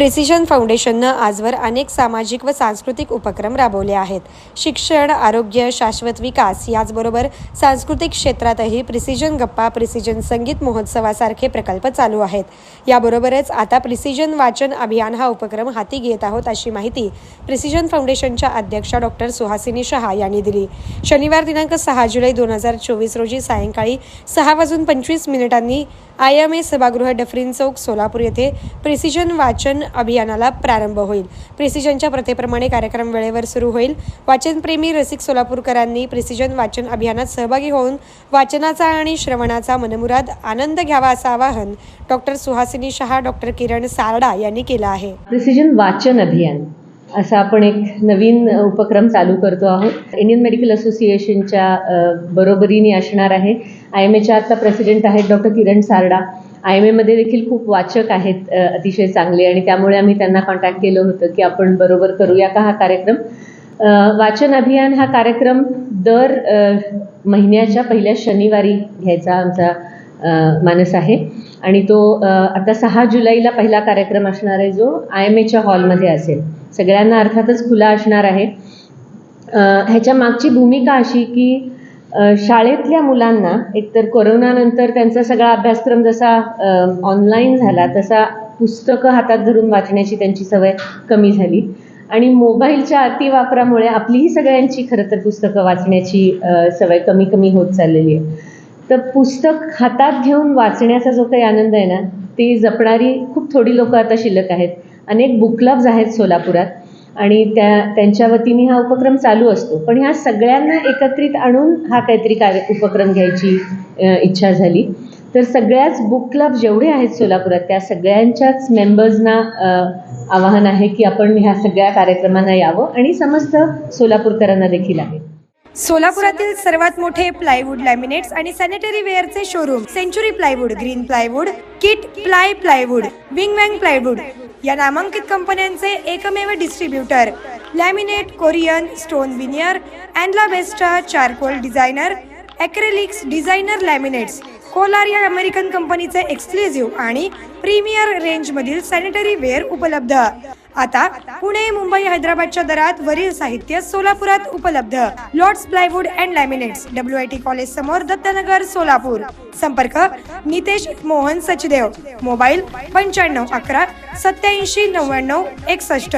Precision फाउंडेशननं आजवर अनेक सामाजिक व सांस्कृतिक उपक्रम राबवले आहेत. शिक्षण आरोग्य शाश्वत विकास याचबरोबर सांस्कृतिक क्षेत्रातही प्रिसिजन गप्पा प्रिसिजन संगीत महोत्सवासारखे प्रकल्प चालू आहेत. याबरोबरच आता प्रिसिजन वाचन अभियान हा उपक्रम हाती घेत आहोत अशी माहिती प्रिसिजन फाउंडेशनच्या अध्यक्षा डॉक्टर सुहासिनी शहा यांनी दिली. शनिवार दिनांक सहा जुलै दोन हजार चोवीस रोजी सायंकाळी सहा वाजून पंचवीस मिनिटांनी आय एम ए सभागृह डफरीन चौक सोलापूर येथे प्रिसिजन वाचन अभियानाला प्रारंभ होईल. प्रिसिजनच्या प्रथेप्रमाणे कार्यक्रम वेळेवर सुरू होईल. वाचनप्रेमी रसिक सोलापूरकरांनी प्रिसिजन वाचन अभियानात सहभागी होऊन वाचनाचा आणि श्रवणाचा मनमुराद आनंद घ्यावा असं आवाहन डॉक्टर सुहासिनी शहा डॉक्टर किरण सारडा यांनी केलं आहे. प्रिसिजन वाचन अभियान असा आपण एक नवीन उपक्रम चालू करतो आहोत. इंडियन मेडिकल असोसिएशनच्या बरोबरीने असणार आहे. आय एम एच्या आत्ता प्रेसिडेंट आहेत doctor Kiran Sarda. I M एमध्ये देखील खूप वाचक आहेत अतिशय चांगले. आणि त्यामुळे आम्ही त्यांना कॉन्टॅक्ट केलं होतं की आपण बरोबर करूया का हा कार्यक्रम? वाचन अभियान हा कार्यक्रम दर महिन्याच्या पहिल्या शनिवारी घ्यायचा आमचा मानस आहे. आणि तो आता सहा जुलैला पहिला कार्यक्रम असणार आहे जो आय एम एच्या हॉलमध्ये असेल. सगळ्यांना अर्थातच खुला असणार आहे. ह्याच्या मागची भूमिका अशी की शाळेतल्या मुलांना एकतर कोरोनानंतर त्यांचा सगळा अभ्यासक्रम जसा ऑनलाईन झाला तसा पुस्तकं हातात धरून वाचण्याची त्यांची सवय कमी झाली. आणि मोबाईलच्या अतिवापरामुळे आपलीही सगळ्यांची खरं तर पुस्तकं वाचण्याची सवय कमी कमी होत चाललेली आहे. तर पुस्तक हातात घेऊन वाचण्याचा जो काही आनंद आहे ना ते जपणारी खूप थोडी लोकं आता शिल्लक आहेत. अनेक बुक क्लब्ज आहेत सोलापुरात. आणि त्या त्यांच्या वतीने हा उपक्रम चालू असतो. पण ह्या सगळ्यांना एकत्रित आणून हा काहीतरी कार्य उपक्रम घ्यायची इच्छा झाली. तर सगळ्याच बुक क्लब जेवढे आहेत सोलापुरात त्या सगळ्यांच्याच मेंबर्सना आवाहन आहे की आपण ह्या सगळ्या कार्यक्रमांना यावं आणि समस्त सोलापूरकरांना देखील आहे. सोलापुरातील सर्वात मोठे प्लायवूड लॅमिनेट्स आणि sanitary वेअरचे showroom century plywood green plywood kit ply plywood wing wang plywood या नामांकित कंपन्यांचे एकमेव distributor laminate Corian stone veneer अँडला बेस्टा charcoal designer acrylics designer laminates Kolar या अमेरिकन कंपनीचे एक्सक्लुझिव्ह आणि प्रीमियर रेंजमधील सॅनिटरी वेअर उपलब्ध. आता पुणे मुंबई हैदराबादच्या दरात वरील साहित्य सोलापुरात उपलब्ध. Lords plywood and laminates W I T college समोर दत्तनगर सोलापूर. संपर्क नितेश मोहन सचदेव. मोबाईल पंच्याण्णव अकरा सत्याऐंशी नव्याण्णव एकसष्ट.